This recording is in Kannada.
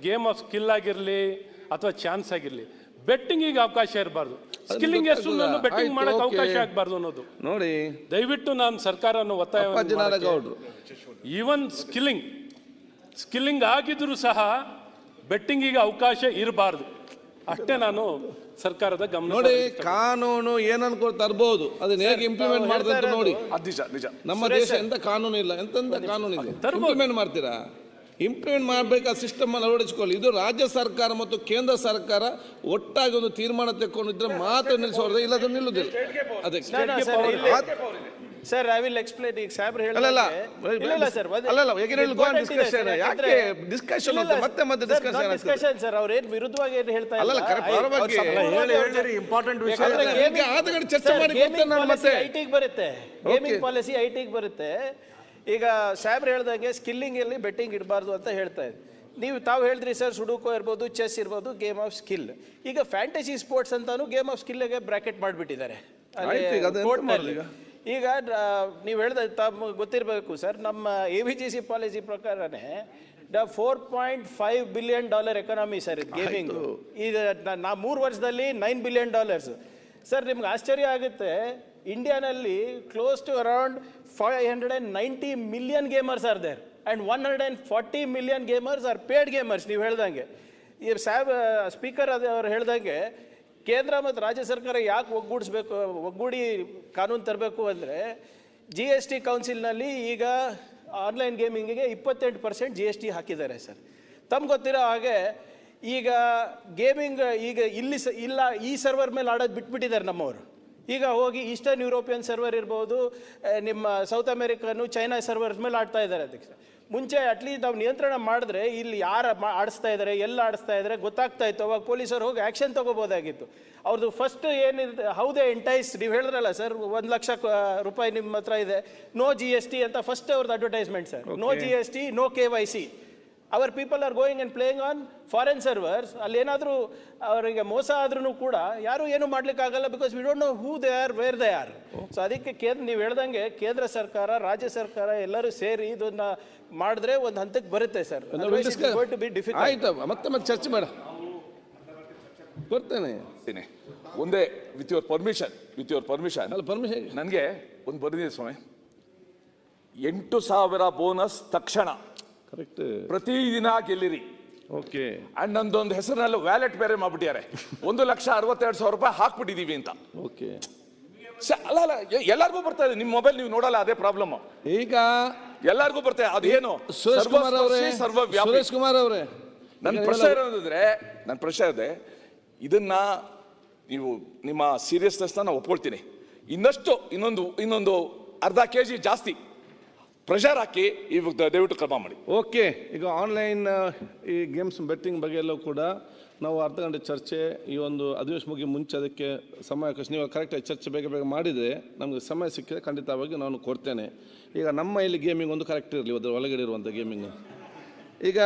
ಗೇಮ್ ಆಫ್ ಸ್ಕಿಲ್ ಆಗಿರಲಿ ಅಥವಾ ಚಾನ್ಸ್ ಆಗಿರಲಿ ಬೆಟ್ಟಿಂಗಿಗೆ ಅವಕಾಶ ಇರಬಾರ್ದು. ಸ್ಕಿಲ್ಲಿಂಗ್ ನಾನು ಬೆಟ್ಟಿಂಗ್ ಮಾಡಕ್ಕೆ ಅವಕಾಶ ಆಗಬಾರ್ದು ಅನ್ನೋದು. ನೋಡಿ. ದಯವಿಟ್ಟು ನಾನು ಸರ್ಕಾರವನ್ನು ಒತ್ತಾಯ ಈವನ್ ಸ್ಕಿಲ್ಲಿಂಗ್ ಸ್ಕಿಲ್ಲಿಂಗ್ ಆಗಿದ್ರು ಸಹ ಬೆಟ್ಟಿಂಗಿಗೆ ಅವಕಾಶ ಇರಬಾರ್ದು. ಅಷ್ಟೇ ನಾನು ಸರ್ಕಾರದ ಗಮನ ನೋಡಿ ಕಾನೂನು ಏನನ್ಕೊಂಡು ತರಬಹುದು ತರ್ಬೋದು. ಅದನ್ನ ಹೇಗೆ ಇಂಪ್ಲಿಮೆಂಟ್ ಮಾಡ್ತಾರೆ ಅಂತ ನೋಡಿ. ಅದು ನಿಜ ನಿಜ. ನಮ್ಮ ದೇಶ ಎಂತ ಕಾನೂನು ಇಲ್ಲ ಎಂತ ಕಾನೂನು ಇದೆ? ಇಂಪ್ಲಿಮೆಂಟ್ ಮಾಡ್ತೀರಾ? ಇಂಪ್ಲಿಮೆಂಟ್ ಮಾಡಬೇಕಾದ ಸಿಸ್ಟಮ್ ಅಳವಡಿಸಿಕೊಳ್ಳಿ. ಇದು ರಾಜ್ಯ ಸರ್ಕಾರ ಮತ್ತು ಕೇಂದ್ರ ಸರ್ಕಾರ ಒಟ್ಟಾಗಿ ಒಂದು ತೀರ್ಮಾನ ತೆಕ್ಕೊಂಡಿದ್ರೆ ಮಾತ್ರ ನಿಲ್ಲಿಸೋದ್ರೆ ಇಲ್ಲ ಅದನ್ನು ನಿಲ್ಲುದಿಲ್ಲ ಅದಕ್ಕೆ ಸರ್ ಐ ವಿಲ್ ಎಕ್ಸ್ಪ್ಲೇನ್ ಈಗ ಸಾಹೇಬ್ರು ಹೇಳಲ್ಲ ಇಲ್ಲ ಸರ್ ಅಲ್ಲಲ್ಲ again ಡಿಸ್ಕಷನ್. ಯಾಕೆ discussion ಅಂತ ಮತ್ತೆ ಮತ್ತೆ ಡಿಸ್ಕಷನ್ ಸರ್ ಅವ್ರು ಏನ್ ವಿರುದ್ಧವಾಗಿ ಏನು ಹೇಳ್ತಾ ಇಲ್ಲ ಅಲ್ಲಲ್ಲ. ಸಂಪೂರ್ಣವಾಗಿ ಇಂಪಾರ್ಟೆಂಟ್ ವಿಷಯ. ಆದಗಡೆ ಚರ್ಚೆ ಮಾಡಿ ಮತ್ತೆ? ನಾನು ಮತ್ತೆ- IT ಗೆ ಬರುತ್ತೆ. ಗೇಮಿಂಗ್ ಪಾಲಿಸಿ ಐಟಿಗೆ ಟಿಗೆ ಬರುತ್ತೆ. ಈಗ ಸಾಹೇಬ್ರು ಹೇಳ್ದಂಗೆ ಸ್ಕಿಲ್ಲಿಂಗ್ ಅಲ್ಲಿ ಬೆಟ್ಟಿಂಗ್ ಇಡಬಾರ್ದು ಅಂತ ಹೇಳ್ತಾ ಇದ್ದೆ ನೀವು ತಾವು ಹೇಳಿದ್ರಿ ಸರ್ ಸುಡುಕೋ ಇರ್ಬೋದು ಚೆಸ್ ಇರ್ಬೋದು ಗೇಮ್ ಆಫ್ ಸ್ಕಿಲ್ ಈಗ ಫ್ಯಾಂಟಸಿ ಸ್ಪೋರ್ಟ್ಸ್ ಅಂತಾನು ಗೇಮ್ ಆಫ್ ಸ್ಕಿಲ್ಗೆ ಬ್ರಾಕೆಟ್ ಮಾಡಿಬಿಟ್ಟಿದ್ದಾರೆ. ಈಗ ನೀವು ಹೇಳ್ದ ತಮ್ಮ ಗೊತ್ತಿರಬೇಕು ಸರ್ ನಮ್ಮ A V G C policy ಪ್ರಕಾರನೇ the four point five billion dollar economy sir ಇದು ಗೇಮಿಂಗ್ ಇದು ನಾ ಮೂರು ವರ್ಷದಲ್ಲಿ ನೈನ್ ಬಿಲಿಯನ್ ಡಾಲರ್ಸ್ ಸರ್ ನಿಮ್ಗೆ ಆಶ್ಚರ್ಯ ಆಗುತ್ತೆ ಇಂಡಿಯಾನಲ್ಲಿ close to around five hundred and ninety million gamers are there and one hundred and forty million gamers are paid gamers ನೀವು ಹೇಳ್ದಂಗೆ. ಈ ಸ್ಯಾಬ್ ಸ್ಪೀಕರ್ ಅದು ಅವ್ರು ಹೇಳ್ದಂಗೆ, ಕೇಂದ್ರ ಮತ್ತು ರಾಜ್ಯ ಸರ್ಕಾರ ಯಾಕೆ ಒಗ್ಗೂಡಿಸ್ಬೇಕು, ಒಗ್ಗೂಡಿ ಕಾನೂನು ತರಬೇಕು ಅಂದರೆ ಜಿ ಎಸ್ ಟಿ ಕೌನ್ಸಿಲ್ನಲ್ಲಿ ಈಗ ಆನ್ಲೈನ್ ಗೇಮಿಂಗಿಗೆ ಇಪ್ಪತ್ತೆಂಟು ಪರ್ಸೆಂಟ್ ಜಿ ಎಸ್ ಟಿ ಹಾಕಿದ್ದಾರೆ ಸರ್. ತಮ್ಗೆ ಗೊತ್ತಿರೋ ಹಾಗೆ, ಈಗ ಗೇಮಿಂಗ್ ಈಗ ಇಲ್ಲಿ ಸ, ಇಲ್ಲ, ಈ ಸರ್ವರ್ ಮೇಲೆ ಆಡೋದು ಬಿಟ್ಬಿಟ್ಟಿದ್ದಾರೆ ನಮ್ಮವರು. ಈಗ ಹೋಗಿ ಈಸ್ಟರ್ನ್ ಯುರೋಪಿಯನ್ ಸರ್ವರ್ ಇರ್ಬೋದು ನಿಮ್ಮ ಸೌತ್ ಅಮೆರಿಕನು ಚೈನಾ ಸರ್ವರ್ಸ್ ಮೇಲೆ ಆಡ್ತಾ ಇದ್ದಾರೆ ಅದಕ್ಕೆ ಮುಂಚೆ ಅಟ್ಲೀಸ್ಟ್ ನಾವು ನಿಯಂತ್ರಣ ಮಾಡಿದ್ರೆ ಇಲ್ಲಿ ಯಾರು ಆಡಿಸ್ತಾ ಇದ್ದಾರೆ ಎಲ್ಲ ಆಡಿಸ್ತಾ ಇದ್ದಾರೆ ಗೊತ್ತಾಗ್ತಾ ಇತ್ತು. ಅವಾಗ ಪೊಲೀಸರು ಹೋಗಿ ಆ್ಯಕ್ಷನ್ ತೊಗೋಬೋದಾಗಿತ್ತು. ಅವ್ರದ್ದು ಫಸ್ಟ್ ಏನಿದೆ ಹೌದೇ ಎಂಟೈಸ್ ನೀವು ಹೇಳಿದ್ರಲ್ಲ ಸರ್ ಒಂದು ಲಕ್ಷ ರೂಪಾಯಿ ನಿಮ್ಮ ಹತ್ರ ಇದೆ ನೋ ಜಿ ಎಸ್ ಟಿ ಅಂತ ಫಸ್ಟ್ ಅವ್ರದ್ದು advertisement sir no G S T no K Y C our people are going and playing on foreign servers ಅಲ್ಲಿ ಏನಾದರೂ ಅವರಿಗೆ ಮೋಸ ಆದ್ರೂ ಕೂಡ ಯಾರು ಏನು ಮಾಡ್ಲಿಕ್ಕಾಗಲ್ಲ because we don't know who they are where they are so ಅದಕ್ಕೆ ಕೇಂದ್ರ ನೀವು ಹೇಳ್ದಂಗೆ ಕೇಂದ್ರ ಸರ್ಕಾರ ರಾಜ್ಯ ಸರ್ಕಾರ ಎಲ್ಲರೂ ಸೇರಿ ಇದನ್ನ ಮಾಡಿದ್ರೆ ಒಂದು ಹಂತಕ್ಕೆ ಬರುತ್ತೆ ಸರ್. ಆಯ್ತು ಮತ್ತೆ ಮತ್ತೆ ಚರ್ಚೆ ಮಾಡ. ಬರ್ತೇನೆ. ಮಾಡ್ತೀನಿ. ಒಂದೇ with your permission with your permission ಅಲ್ಲ ಪರ್ಮಿಷನ್ ನನಗೆ ಒಂದು ಬರೆದಿದೆ ಸ್ವಾಮಿ. ಎಂಟು ಸಾವಿರ ಬೋನಸ್ ತಕ್ಷಣ. ಕರೆಕ್ಟ್. ಪ್ರತಿದಿನ ಗೆಲ್ಲಿರಿ. ಓಕೆ. ಅಂಡ್ ನಂದೊಂದು ಹೆಸರಿನಲ್ಲಿ ವ್ಯಾಲೆಟ್ ಬೇರೆ ಮಾಡ್ಬಿಟ್ಟಿದ್ದಾರೆ. ಒಂದು ಲಕ್ಷ ಅರವತ್ತೆರಡು ಸಾವಿರ ರೂಪಾಯಿ ಹಾಕ್ಬಿಟ್ಟಿದ್ದೀವಿ ಅಂತ. ಓಕೆ. ಅಲ್ಲ ಅಲ್ಲ ಎಲ್ಲರಿಗೂ ಬರ್ತಾ ಇದೆ. ನಿಮ್ಮ ಮೊಬೈಲ್ ನೀವು ನೋಡಲ್ಲ ಅದೇ ಪ್ರಾಬ್ಲಮ್ ಈಗ ಎಲ್ಲರಿಗೂ ಬರ್ತಾ ಇದೆ. ಅದೇನು? ಸುರೇಶ್ ಕುಮಾರ್ ಅವರೇ ಸರ್ವ ಸುರೇಶ್ ಕುಮಾರ್ ಅವರೇ. ನನ್ನ ಪ್ರಶ್ನೆ ಇರೋದಂದ್ರೆ ನನ್ನ ಪ್ರಶ್ನೆ ಇದೆ ಇದನ್ನ ನೀವು ನಿಮ್ಮ ಸೀರಿಯಸ್ನೆಸ್ನ ನಾನು ಒಪ್ಕೊಳ್ತೀನಿ. ಇನ್ನಷ್ಟು ಇನ್ನೊಂದು ಇನ್ನೊಂದು ಅರ್ಧ ಕೆ ಜಿ ಜಾಸ್ತಿ ಪ್ರೆಷರ್ ಹಾಕಿ ಇವಾಗ ದಯವಿಟ್ಟು ಕ್ರಮ ಮಾಡಿ. ಓಕೆ ಈಗ ಆನ್ಲೈನ್ ಈ ಗೇಮ್ಸ್ ಬೆಟ್ಟಿಂಗ್ ಬಗ್ಗೆ ಕೂಡ ನಾವು ಅರ್ಧ ಗಂಟೆ ಚರ್ಚೆ, ಈ ಒಂದು ಅಧಿವೇಶನ ಮುಗಿ ಮುಂಚೆ ಅದಕ್ಕೆ ಸಮಯ ನೀವು ಕರೆಕ್ಟಾಗಿ ಚರ್ಚೆ ಬೇಗ ಬೇಗ ಮಾಡಿದರೆ ನಮಗೆ ಸಮಯ ಸಿಕ್ಕಿದ್ರೆ ಖಂಡಿತವಾಗಿ ನಾನು ಕೊಡ್ತೇನೆ. ಈಗ ನಮ್ಮ ಇಲ್ಲಿ ಗೇಮಿಂಗ್ ಒಂದು ಕರೆಕ್ಟ್ ಇರಲಿ ಅದರ ಒಳಗಡೆ ಇರುವಂಥ ಗೇಮಿಂಗ್ ಈಗ